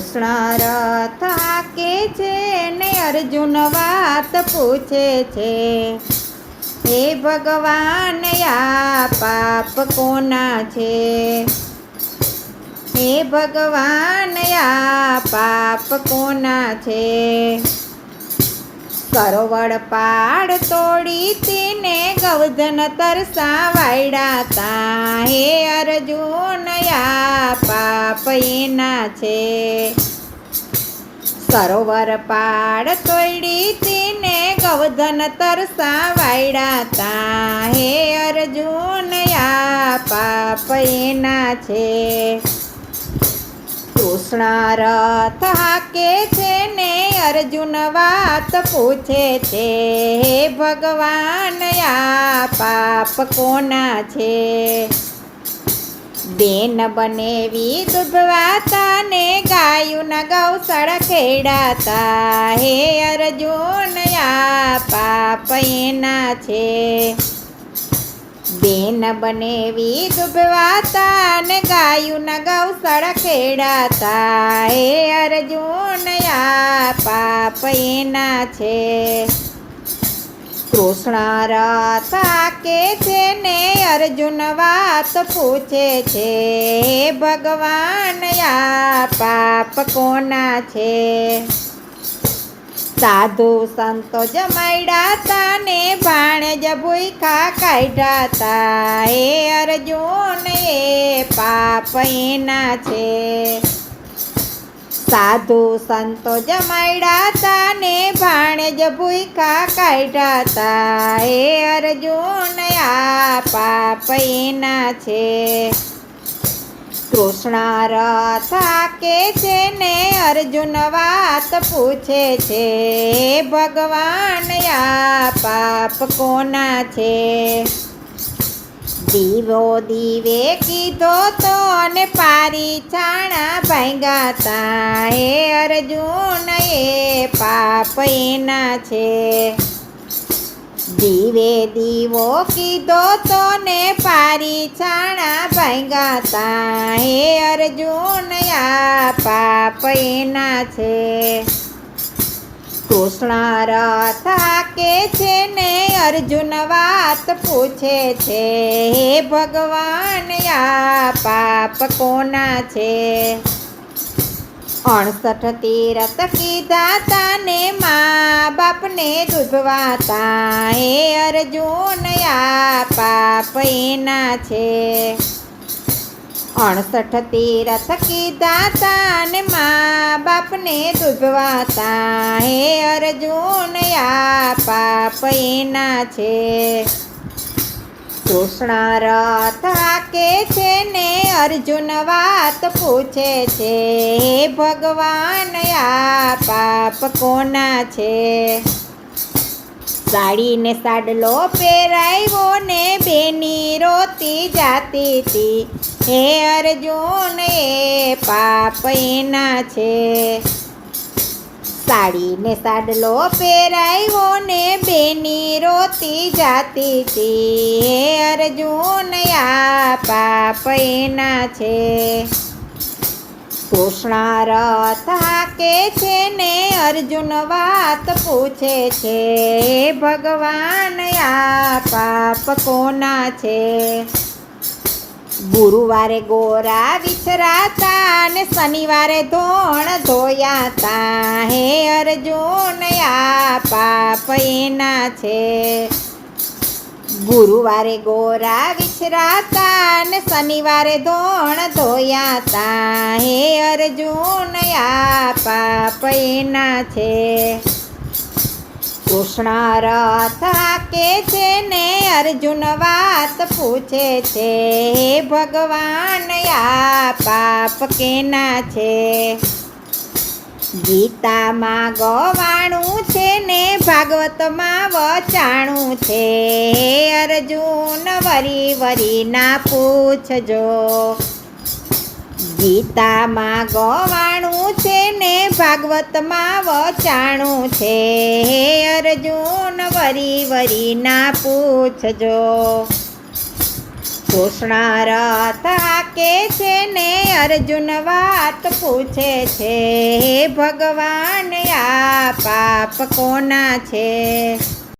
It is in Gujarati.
કૃષ્ણ રથ કે છે ને અર્જુન વાત પૂછે છે. હે ભગવાન આ પાપ કોના છે? હે ભગવાન આ પાપ કોના છે? સરોવર પાડ તોડી તેને ગૌધન તરસા વાયડાતા. હે અર્જુન આ પાપ એના છે. સરોવર પાડ તોડી તેને ગૌધન તરસા વાયડાતા. હે અર્જુન આ પાપ એના છે. કૃષ્ણ રથ હાકે છે અર્જુન વાત પૂછે છે, હે ભગવાન, આ પાપ કોના છે? બેન બનેવી દુભવાતા ને ગાયુના ગૌશાળા ખેડાતા, હે અર્જુન, આ પાપ એના છે? બેન બનેવી દુભવાતા ને ગાયુના ગૌશાળા ખેડાતા, હે અર્જુન, આ પાપ એના છે. કૃષ્ણ રથ કે છે ને અર્જુન વાત પૂછે છે. ભગવાન આ પાપ કોના છે? સાધુ સંતો જમાડ્યા ને ભાણેજ ભૂખા કાઢ્યા તા. હે અર્જુન એ પાપ એના છે. સાધુ સંતો જમાડ્યા તા ને ભાણેજ ભૂખા કાઢ્યા તા એ અર્જુન આ પાપ એના છે. કૃષ્ણ રથ હાકે છે ને અર્જુન વાત પૂછે છે. ભગવાન આ પાપ કોના છે? દીવો દીવે કીધો તો ને પારી છાણા ભાંગાતા. હે અર્જુન એ પાપ એના છે. દીવે દીવો કીધો તો ને પારી છાણા ભાંગાતા. હે અર્જુન આ પાપ એના છે. કૃષ્ણ રથા કે છે ને અર્જુન વાત પૂછે છે, હે ભગવાન આ પાપ કોના છે? અણસઠ તીરથ કીધા તા ને મા બાપને દુભવાતા હે અર્જુન આ પાપ એના છે? અણસઠ તીરથ કી દાતા ને મા બાપને દુભવાતા હે અર્જુન આ પાપ એના છે. કૃષ્ણ રથ હાકે છે ને અર્જુન વાત પૂછે છે. હે ભગવાન આ પાપ કોના છે? સાડીને સાડલો પહેરાવ્યો ને બેની રોતી જાતી હતી હે અર્જુન, એ પાપ એના છે. સાડીને સાડલો પહેરાવ્યો ને બેની રોતી જાતી હતી હે અર્જુન, આ પાપ એના છે. કૃષ્ણ રથ છે ને અર્જુન વાત પૂછે છે ભગવાન, આ પાપ કોના છે? ગુરુવારે ગોરા વિચરાતા ને શનિવારે ધોણ ધોયાતા, હે અર્જુન, આ પાપ એના છે? ગુરુવારે ગોરા વિચરાતા ને શનિવારે ધોણ ધોયાતા. હે અર્જુન આ પાપ એના છે. કૃષ્ણ રથ કે છે ને અર્જુન વાત પૂછે છે. હે ભગવાન આ પાપ કેના છે? ગીતામાં ગવાણું છે ને ભાગવતમાં વચાણું છે. હે અર્જુન વરી વરી ના પૂછજો. ગીતામાં ગોવાણું છે ને ભાગવતમાં વચાણું છે. હે અર્જુન, વરી વરી ના પૂછજો. કૃષ્ણ રથ હાકે છે ને અર્જુન વાત પૂછે છે. હે ભગવાન, આ પાપ કોના છે?